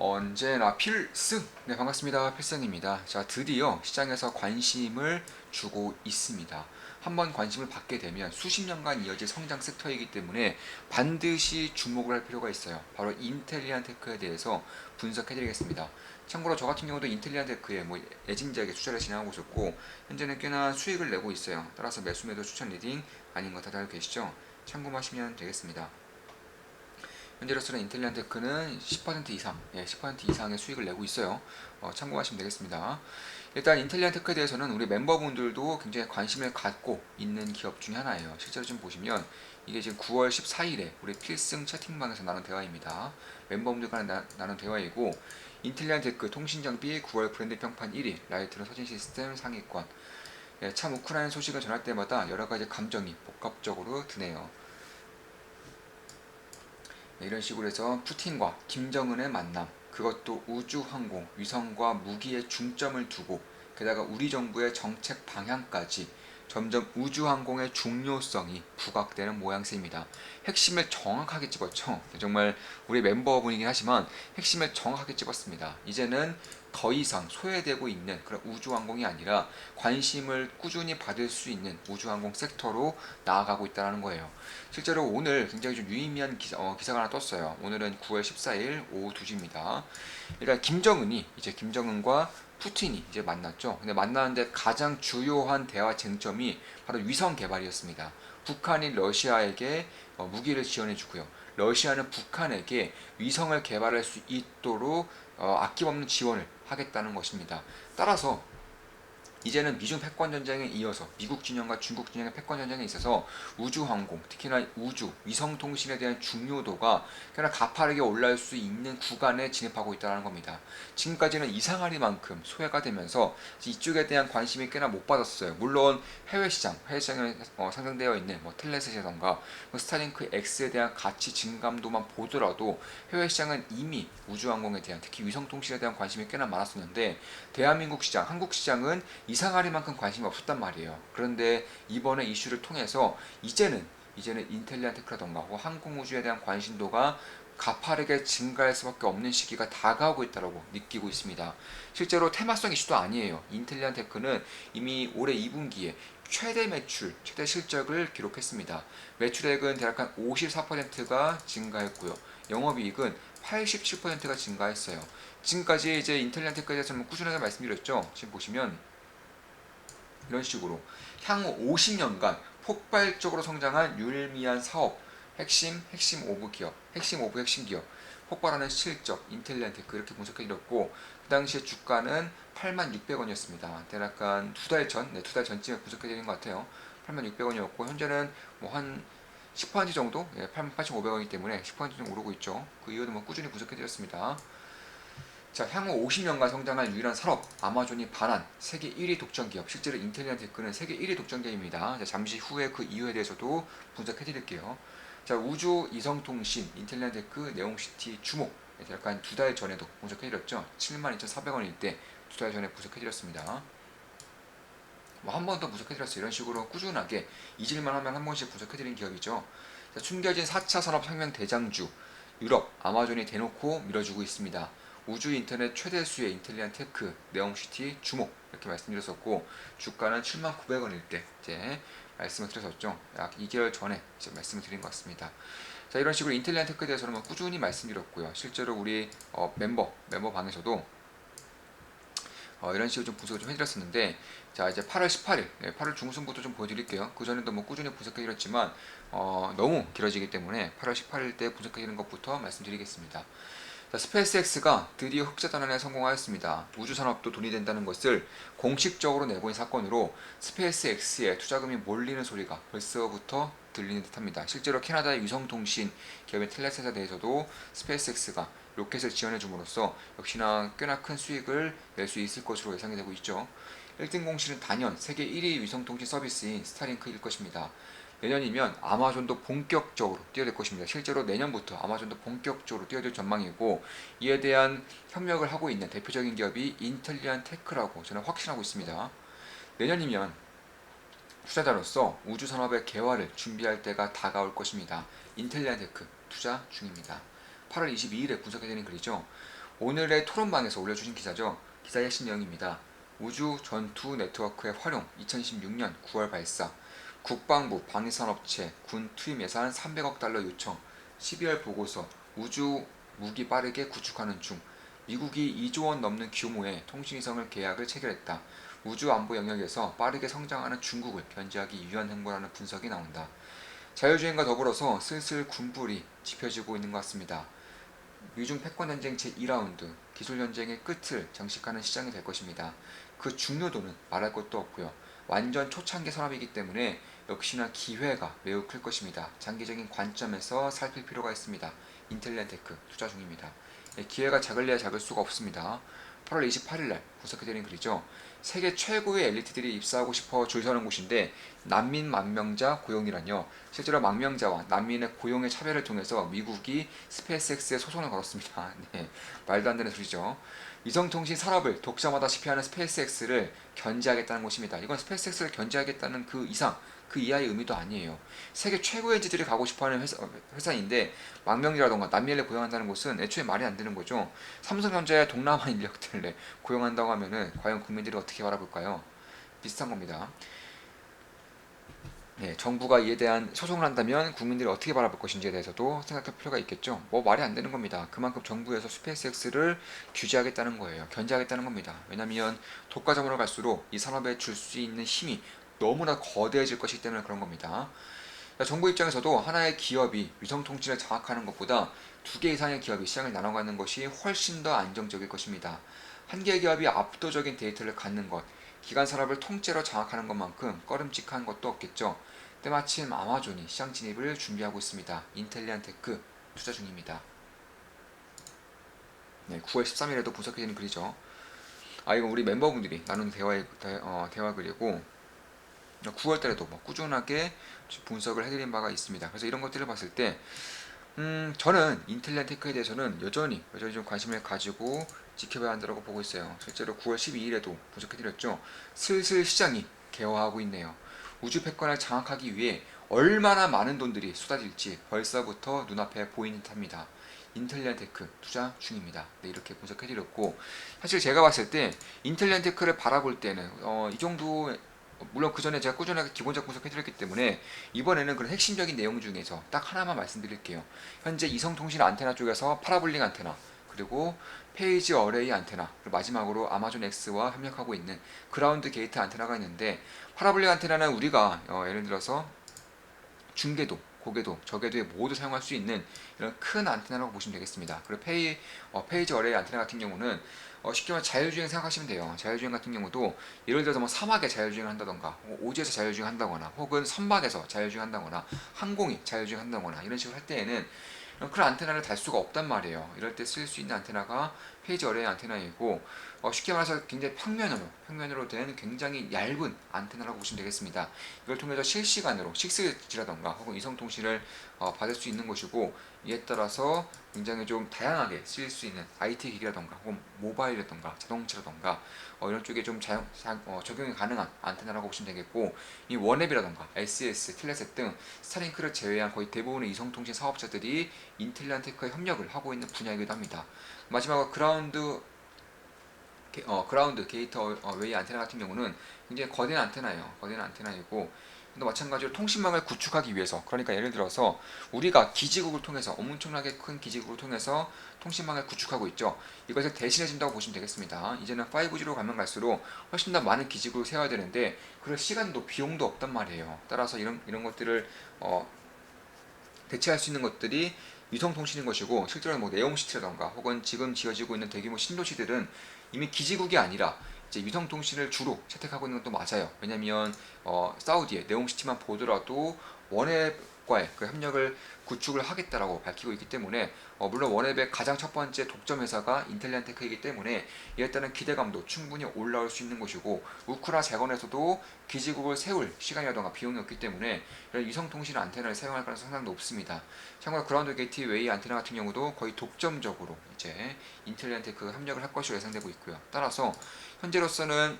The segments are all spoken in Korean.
언제나 필승! 네, 반갑습니다. 필승입니다. 자, 드디어 시장에서 관심을 주고 있습니다. 한번 관심을 받게 되면 수십 년간 이어질 성장 섹터이기 때문에 반드시 주목을 할 필요가 있어요. 바로 인텔리안 테크에 대해서 분석해 드리겠습니다. 참고로 저 같은 경우도 인텔리안 테크에 뭐 애진지하게 투자를 진행하고 있었고 현재는 꽤나 수익을 내고 있어요. 따라서 매수 매도 추천 리딩 아닌 거 다들 알고 계시죠? 참고하시면 되겠습니다. 현재로서는 인텔리안 테크는 10% 이상, 예, 10% 이상의 수익을 내고 있어요. 어, 참고하시면 되겠습니다. 일단 인텔리안 테크에 대해서는 우리 member분들도 굉장히 관심을 갖고 있는 기업 중에 하나예요. 실제로 좀 보시면 이게 지금 9월 14일에 우리 필승 채팅방에서 나눈 대화입니다. 멤버분들과 나, 나눈 대화이고 인텔리안 테크 통신장비 9월 브랜드 평판 1위, 라이트로 서진 시스템 상위권. 예, 참 우크라이나 소식을 전할 때마다 여러 가지 감정이 복합적으로 드네요. 네, 이런 식으로 해서 푸틴과 김정은의 만남, 그것도 우주항공, 위성과 무기에 중점을 두고 게다가 우리 정부의 정책 방향까지 점점 우주항공의 중요성이 부각되는 모양새입니다. 핵심을 정확하게 집었죠. 정말 우리 멤버분이긴 하지만 핵심을 정확하게 집었습니다. 이제는 더 이상 소외되고 있는 그런 우주항공이 아니라 관심을 꾸준히 받을 수 있는 우주항공 섹터로 나아가고 있다는 거예요. 실제로 오늘 굉장히 좀 유의미한 기사, 어, 기사가 하나 떴어요. 오늘은 9월 14일 오후 2시입니다. 일단 김정은이 이제 김정은과 푸틴이 이제 만났죠. 근데 만나는데 가장 주요한 대화 쟁점이 바로 위성 개발이었습니다. 북한이 러시아에게 어, 무기를 지원해 주고요. 러시아는 북한에게 위성을 개발할 수 있도록 어, 아낌없는 지원을 하겠다는 것입니다. 따라서 이제는 미중 패권 전쟁에 이어서 미국 진영과 중국 진영의 패권 전쟁에 있어서 우주 항공, 특히나 우주 위성 통신에 대한 중요도가 꽤나 가파르게 올라올 수 있는 구간에 진입하고 있다는 겁니다. 지금까지는 이상하리만큼 소외가 되면서 이쪽에 대한 관심이 꽤나 못 받았어요. 물론 해외 시장, 해외 시장에 어, 상장되어 있는 뭐 텔레셋이라던가 뭐 스타링크 X에 대한 가치 증감도만 보더라도 해외 시장은 이미 우주 항공에 대한 특히 위성 통신에 대한 관심이 꽤나 많았었는데 대한민국 시장, 한국 시장은 이 상하리만큼 관심이 없었단 말이에요. 그런데 이번에 이슈를 통해서 이제는 이제는 인텔리안 테크라던가 항공우주에 대한 관심도가 가파르게 증가할 수밖에 없는 시기가 다가오고 있다고 느끼고 있습니다. 실제로 테마성 이슈도 아니에요. 인텔리안 테크는 이미 올해 2분기에 최대 매출, 최대 실적을 기록했습니다. 매출액은 대략 한 54%가 증가했고요. 영업이익은 87%가 증가했어요. 지금까지 이제 인텔리안 테크에 대해서는 꾸준하게 말씀드렸죠. 지금 보시면 이런 식으로 향후 50년간 폭발적으로 성장한 유일미한 사업, 핵심, 핵심 오브 기업, 핵심 오브 핵심 기업, 폭발하는 실적, 인텔리안 테크 이렇게 분석해드렸고 그 당시에 주가는 86,600원이었습니다. 대략 한두 달 전, 네, 두 달 전쯤에 분석해드린 것 같아요. 86,600원이었고 현재는 뭐 한 10% 정도, 예, 88,500원이기 때문에 10% 정도 오르고 있죠. 그 이유는 뭐 꾸준히 분석해드렸습니다. 자, 향후 50년간 성장할 유일한 산업, 아마존이 반한 세계 1위 독점 기업. 실제로 인텔리안 테크는 세계 1위 독점 기업입니다. 자, 잠시 후에 그 이유에 대해서도 분석해 드릴게요. 자, 우주 이성통신 인텔리안 테크 네옹시티 주목. 약간 두 달 전에도 분석해 드렸죠. 72,400원일 때 두 달 전에 분석해 드렸습니다. 뭐 한 번 더 분석해 드렸어요. 이런 식으로 꾸준하게 잊을만 하면 한 번씩 분석해 드린 기업이죠. 자, 숨겨진 4차 산업 혁명 대장주 유럽 아마존이 대놓고 밀어주고 있습니다. 우주 인터넷 최대 수의 인텔리안 테크 네옴시티 주목 이렇게 말씀드렸었고 주가는 7,900원일 때 이제 말씀을 드렸었죠. 약 2개월 전에 이제 말씀을 드린 것 같습니다. 자 이런 식으로 인텔리안 테크에 대해서는 뭐 꾸준히 말씀드렸고요. 실제로 우리 어, 멤버 멤버 방에서도 어, 이런 식으로 좀 분석을 좀 해드렸었는데 자 이제 8월 18일 네, 8월 중순부터 좀 보여드릴게요 그 전에도 뭐 꾸준히 분석해드렸지만 어, 너무 길어지기 때문에 8월 18일 때 분석해드리는 것부터 말씀드리겠습니다 자, 스페이스X가 드디어 흑자 단원에 성공하였습니다. 우주 산업도 돈이 된다는 것을 공식적으로 내보인 사건으로 스페이스X에 투자금이 몰리는 소리가 벌써부터 들리는 듯합니다. 실제로 캐나다의 위성통신 기업인 텔레셋에 대해서도 스페이스X가 로켓을 지원해 줌으로써 역시나 꽤나 큰 수익을 낼 수 있을 것으로 예상이 되고 있죠. 1등 공시는 단연 세계 1위 위성통신 서비스인 스타링크일 것입니다. 내년이면 아마존도 본격적으로 뛰어들 것입니다. 실제로 내년부터 아마존도 본격적으로 뛰어들 전망이고 이에 대한 협력을 하고 있는 대표적인 기업이 인텔리안 테크라고 저는 확신하고 있습니다. 내년이면 투자자로서 우주 산업의 개화를 준비할 때가 다가올 것입니다. 인텔리안 테크 투자 중입니다. 8월 22일에 분석해드린 글이죠. 오늘의 토론방에서 올려주신 기사죠. 기사의 핵심 내용입니다. 우주 전투 네트워크의 활용 2016년 9월 발사 국방부 방위산업체 군 투입 예산 300억 달러 요청 12월 보고서 우주 무기 빠르게 구축하는 중 미국이 2조 원 넘는 규모의 통신위성을 계약을 체결했다. 우주 안보 영역에서 빠르게 성장하는 중국을 견제하기 위한 행보라는 분석이 나온다. 자율주행과 더불어서 슬슬 군불이 지펴지고 있는 것 같습니다. 미중 패권 전쟁 제2라운드 기술 전쟁의 끝을 장식하는 시장이 될 것입니다. 그 중요도는 말할 것도 없고요. 완전 초창기 산업이기 때문에 역시나 기회가 매우 클 것입니다. 장기적인 관점에서 살필 필요가 있습니다. 인텔렌테크 투자 중입니다. 예, 기회가 작을래야 작을 수가 없습니다. 8월 28일 날 분석해드린 글이죠. 세계 최고의 엘리트들이 입사하고 싶어 줄 서는 곳인데 난민 만명자 고용이란요. 실제로 망명자와 난민의 고용의 차별을 통해서 미국이 스페이스X에 소송을 걸었습니다. 네, 말도 안 되는 소리죠. 위성통신 산업을 독점하다 시피 하는 스페이스X를 견제하겠다는 곳입니다. 이건 스페이스X를 견제하겠다는 그 이상, 그 이하의 의미도 아니에요. 세계 최고의 엔지들이 가고 싶어하는 회사, 회사인데 망명이라던가 난민을 고용한다는 곳은 애초에 말이 안 되는 거죠. 삼성전자의 동남아 인력들을 고용한다고 하면은 과연 국민들이 어떻게 바라볼까요? 비슷한 겁니다. 네, 정부가 이에 대한 소송을 한다면 국민들이 어떻게 바라볼 것인지에 대해서도 생각할 필요가 있겠죠. 뭐 말이 안 되는 겁니다. 그만큼 정부에서 스페이스X를 규제하겠다는 거예요. 견제하겠다는 겁니다. 왜냐하면 독과점으로 갈수록 이 산업에 줄 수 있는 힘이 너무나 거대해질 것이기 때문에 그런 겁니다. 그러니까 정부 입장에서도 하나의 기업이 위성 통신을 장악하는 것보다 두 개 이상의 기업이 시장을 나눠가는 것이 훨씬 더 안정적일 것입니다. 한 개의 기업이 압도적인 데이터를 갖는 것, 기간 산업을 통째로 장악하는 것만큼 꺼름직한 것도 없겠죠. 때마침 아마존이 시장 진입을 준비하고 있습니다. 인텔리안 테크 투자 중입니다. 네, 9월 13일에도 분석해지는 글이죠. 아 이거 우리 멤버분들이 나눈 대화의 대, 어, 대화 글이고 9월 달에도 뭐 꾸준하게 분석을 해드린 바가 있습니다. 그래서 이런 것들을 봤을 때 음, 저는 인텔리안 테크에 대해서는 여전히 여전히 좀 관심을 가지고 지켜봐야 한다고 보고 있어요. 실제로 9월 12일에도 분석해드렸죠. 슬슬 시장이 개화하고 있네요. 우주 패권을 장악하기 위해 얼마나 많은 돈들이 쏟아질지 벌써부터 눈앞에 보이는 듯합니다. 인텔리안 테크 투자 중입니다. 네, 이렇게 분석해드렸고 사실 제가 봤을 때 인텔리안 테크를 바라볼 때는 어, 이 정도 물론 그 전에 제가 꾸준하게 기본적 분석해드렸기 때문에 이번에는 그런 핵심적인 내용 중에서 딱 하나만 말씀드릴게요. 현재 이성통신 안테나 쪽에서 파라볼링 안테나 그리고 페이지 어레이 안테나 그리고 마지막으로 아마존 X와 협력하고 있는 그라운드 게이트 안테나가 있는데 파라볼릭 안테나는 우리가 어, 예를 들어서 중계도 고개도 저궤도에 모두 사용할 수 있는 이런 큰 안테나라고 보시면 되겠습니다. 그리고 페이, 어, 페이지 어레이 안테나 같은 경우는 어, 쉽게 말해 자율주행 생각하시면 돼요. 자율주행 같은 경우도 예를 들어서 뭐 사막에 자율주행을 한다던가 뭐 오지에서 자율주행 한다거나 혹은 선박에서 자율주행 한다거나 항공이 자율주행 한다거나 이런 식으로 할 때에는 그런 안테나를 달 수가 없단 말이에요. 이럴 때 쓸 수 있는 안테나가 페이지 어레이 안테나이고 어, 쉽게 말해서 굉장히 평면으로 평면으로 된 굉장히 얇은 안테나라고 보시면 되겠습니다. 이걸 통해서 실시간으로 6G라던가 혹은 이성통신을 어, 받을 수 있는 것이고 이에 따라서 굉장히 좀 다양하게 쓰일 수 있는 IT 기기라던가 혹은 모바일이라던가 자동차라던가 어, 이런 쪽에 좀 자용, 자, 어, 적용이 가능한 안테나라고 보시면 되겠고 이 원앱이라던가 SES, 텔레셋 등 스타링크를 제외한 거의 대부분의 이성통신 사업자들이 인텔리안테크와 협력을 하고 있는 분야이기도 합니다. 마지막으로 그라운드 어, 그라운드 게이터 어, 웨이 안테나 같은 경우는 굉장히 거대한 안테나예요. 거대한 안테나이고 또 마찬가지로 통신망을 구축하기 위해서 그러니까 예를 들어서 우리가 기지국을 통해서 엄청나게 큰 기지국을 통해서 통신망을 구축하고 있죠. 이것을 대신해 준다고 보시면 되겠습니다. 이제는 5G로 가면 갈수록 훨씬 더 많은 기지국을 세워야 되는데 그럴 시간도 비용도 없단 말이에요. 따라서 이런 이런 것들을 어, 대체할 수 있는 것들이 위성통신인 것이고 실제로 뭐 네옴시티라던가 혹은 지금 지어지고 있는 대규모 신도시들은 이미 기지국이 아니라 이제 위성통신을 주로 채택하고 있는 것도 맞아요. 왜냐하면 어, 사우디의 네옴시티만 보더라도 원 앱과의 그 협력을 구축을 하겠다라고 밝히고 있기 때문에 어, 물론 원앱의 가장 첫 번째 독점 회사가 인텔리안 테크이기 때문에 이에 따른 기대감도 충분히 올라올 수 있는 것이고 우크라 재건에서도 기지국을 세울 시간이라던가 비용이 없기 때문에 이런 위성통신 안테나를 사용할 가능성이 상당히 높습니다. 참고로 그라운드 게이트웨이 안테나 같은 경우도 거의 독점적으로 이제 인텔리안 테크 협력을 할 것으로 예상되고 있고요. 따라서 현재로서는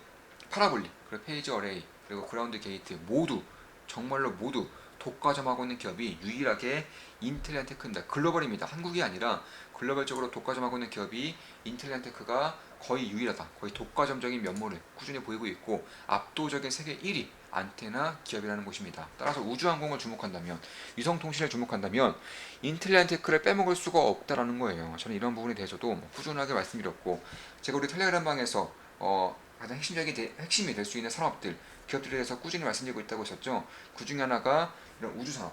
파라볼릭, 그리고 페이지 어레이, 그리고 그라운드 게이트 모두 정말로 모두 독과점하고 있는 기업이 유일하게 인텔리안 테크입니다. 글로벌입니다. 한국이 아니라 글로벌적으로 독과점하고 있는 기업이 인텔리안 테크가 거의 유일하다. 거의 독과점적인 면모를 꾸준히 보이고 있고 압도적인 세계 1위 안테나 기업이라는 곳입니다. 따라서 우주항공을 주목한다면 위성통신을 주목한다면 인텔리안 테크를 빼먹을 수가 없다라는 거예요. 저는 이런 부분에 대해서도 뭐 꾸준하게 말씀드렸고 제가 우리 텔레그램 방에서 어, 가장 핵심적인 대- 핵심이 될 수 있는 산업들 기업들에 대해서 꾸준히 말씀드리고 있다고 했었죠. 그 중에 하나가 이런 우주 산업,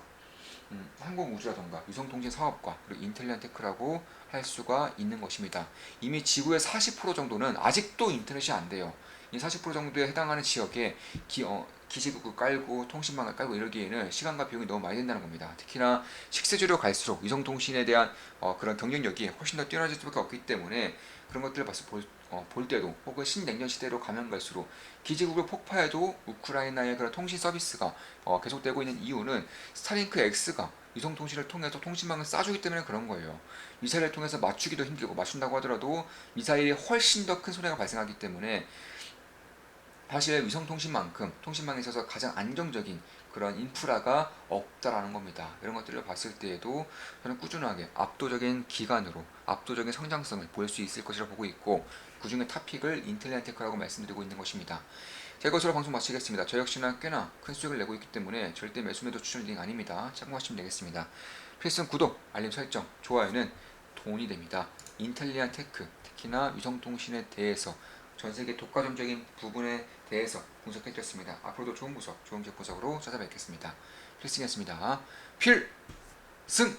음, 항공 우주라던가 위성통신 사업과 그리고 인텔리안 테크라고 할 수가 있는 것입니다. 이미 지구의 40% 정도는 아직도 인터넷이 안 돼요. 이 40% 정도에 해당하는 지역에 기, 어, 기지국을 깔고 통신망을 깔고 이러기에는 시간과 비용이 너무 많이 든다는 겁니다. 특히나 식세주로 갈수록 위성통신에 대한 어, 그런 경쟁력이 훨씬 더 뛰어나질 수밖에 없기 때문에 그런 것들을 봤을 볼, 어, 볼 때도 혹은 신냉전 시대로 가면 갈수록 기지국을 폭파해도 우크라이나의 그런 통신 서비스가 어, 계속되고 있는 이유는 스타링크 X가 위성 통신을 통해서 통신망을 쏴주기 때문에 그런 거예요. 미사일을 통해서 맞추기도 힘들고 맞춘다고 하더라도 미사일이 훨씬 더 큰 손해가 발생하기 때문에 사실 위성 통신만큼 통신망에 있어서 가장 안정적인 그런 인프라가 없다라는 겁니다. 이런 것들을 봤을 때에도 저는 꾸준하게 압도적인 기간으로 압도적인 성장성을 보일 수 있을 것이라 보고 있고 그 중에 탑픽을 인텔리안 테크라고 말씀드리고 있는 것입니다. 자, 이것으로 방송 마치겠습니다. 저 역시나 꽤나 큰 수익을 내고 있기 때문에 절대 매수 매도 추천 링 아닙니다. 참고하시면 되겠습니다. 필승 구독, 알림 설정, 좋아요는 돈이 됩니다. 인텔리안 테크, 특히나 위성통신에 대해서 전 세계 독과점적인 부분에 대해서 분석해드렸습니다. 앞으로도 좋은 분석, 좋은 기업 분석으로 찾아뵙겠습니다. 필승이었습니다. 필승!